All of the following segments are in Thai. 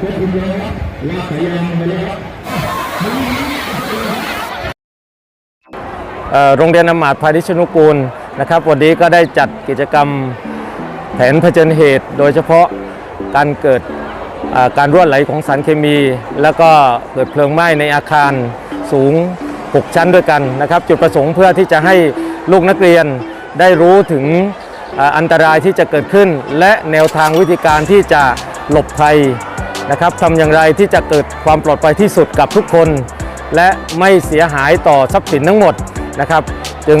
คุณเลยครับลากสายยางไปเลยครับโรงเรียนอำมาตย์พาณิชนุกูลนะครับวันนี้ก็ได้จัดกิจกรรมแผนเผชิญเหตุ โดยเฉพาะการเกิดการรั่วไหลของสารเคมี แล้วก็เกิดเพลิงไหม้ในอาคารสูง 6 ชั้นด้วยกันนะครับจุดประสงค์เพื่อที่จะให้ลูกนักเรียนได้รู้ถึงออันตรายที่จะเกิดขึ้น และแนวทางวิธีการที่จะหลบภัย นะครับทำอย่างไรที่จะเกิดความปลอดภัยที่สุดกับทุกคน และไม่เสียหายต่อทรัพย์สินทั้งหมดนะครับ จึง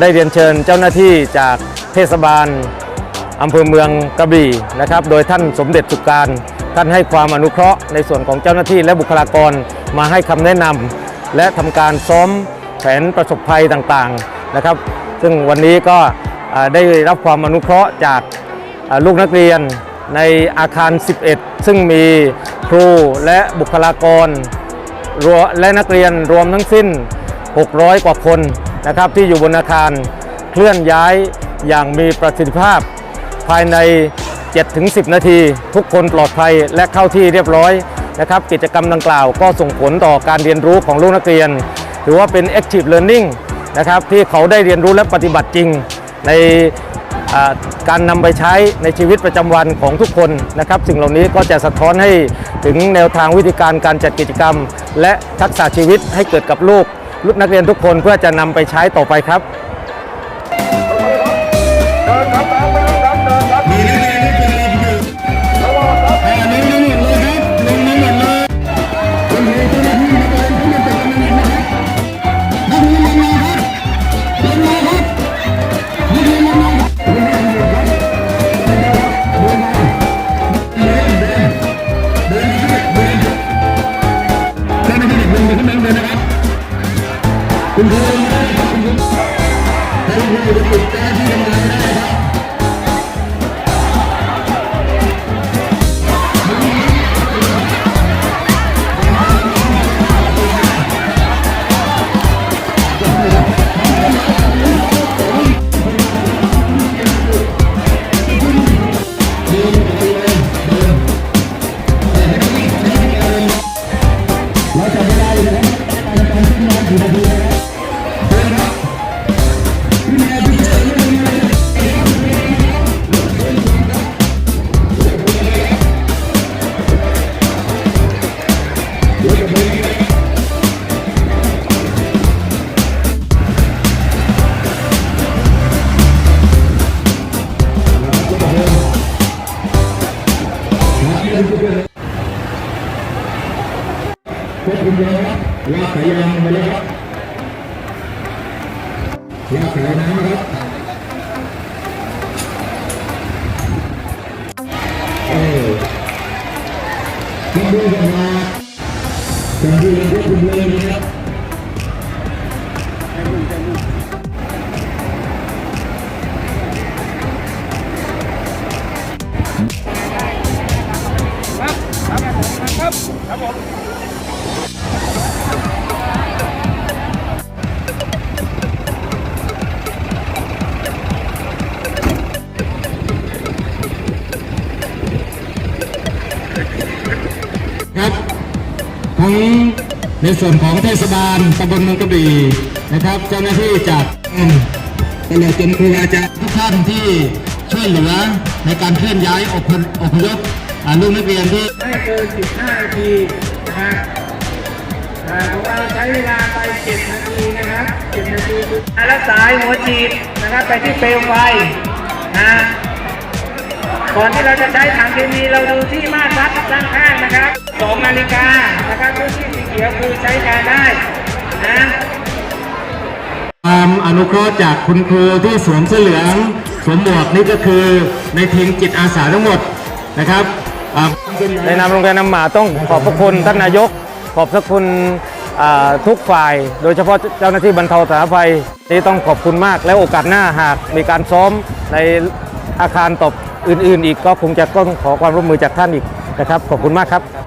ได้เรียนเชิญเจ้าหน้าที่จากเทศบาลอำเภอเมืองกระบี่นะครับ โดยท่านสมเด็จสุการท่านให้ความอนุเคราะห์ในส่วนของเจ้าหน้าที่และบุคลากรมาให้คำแนะนำและทำการซ้อมแผนประสบภัยต่างๆนะครับ ซึ่งวันนี้ก็ได้รับความอนุเคราะห์จากลูกนักเรียน ในอาคาร 11 ซึ่งมีครูและบุคลากรรวมและนักเรียนรวมทั้งสิ้น 600 กว่าคนนะครับที่อยู่บนอาคารเคลื่อนย้ายอย่างมีประสิทธิภาพ ภายใน 7-10 นาที ทุกคนปลอดภัยและเข้าที่เรียบร้อยนะครับกิจกรรมดังกล่าวก็ส่งผลต่อการเรียนรู้ของลูกนักเรียน ถือว่าเป็น active learning นะครับที่เขาได้เรียนรู้และปฏิบัติจริงใน การนำไปใช้ในชีวิตประจำวันของทุกคนนะครับ สิ่งเหล่านี้ก็จะสะท้อนให้ถึงแนวทางวิธีการการจัดกิจกรรม และทักษะชีวิตให้เกิดกับลูกลูกนักเรียนทุกคนเพื่อจะนำไปใช้ต่อไปครับ ควบคุมเลยครับลาก ครับ ครับเออควบคุมครับทั้งในส่วนของเทศบาลตำบลเมืองกระบี่นะครับ เจ้าหน้าที่จากตลอดจนครูอาจารย์ทุกท่านที่ช่วยเหลือในการเคลื่อนย้ายอพยพ อ่าลูกนักเรียนที่ไม่เกิน 15 นาทีนะอ่าของเราใช้เวลาไป 7 นาทีนะครับ 7 นาทีคือแล้วสายหัวฉีดนะครับไปที่เปลวไฟนะก่อนที่เราจะใช้ถังเคมีเราดูที่มาตรวัดด้านข้างนะครับ 2 นาฬิกานะครับพื้นที่สีเขียวคือใช้การได้นะความอนุเคราะห์จากคุณครูที่สวมเสื้อเหลือง สวมหมวกนี่ก็คือในทีมจิตอาสาทั้งหมดนะครับอ่า ในนามโรงเรียนนำหมาต้องขอบพระคุณท่านนายก ขอบพระคุณทุกฝ่าย โดยเฉพาะเจ้าหน้าที่บรรเทาสาธารณภัยนี่ต้องขอบคุณมาก และโอกาสหน้าหากมีการซ้อมในอาคารตบอื่น ๆ อีกก็คงจะต้องขอความร่วมมือจากท่านอีกนะครับ ขอบคุณมากครับ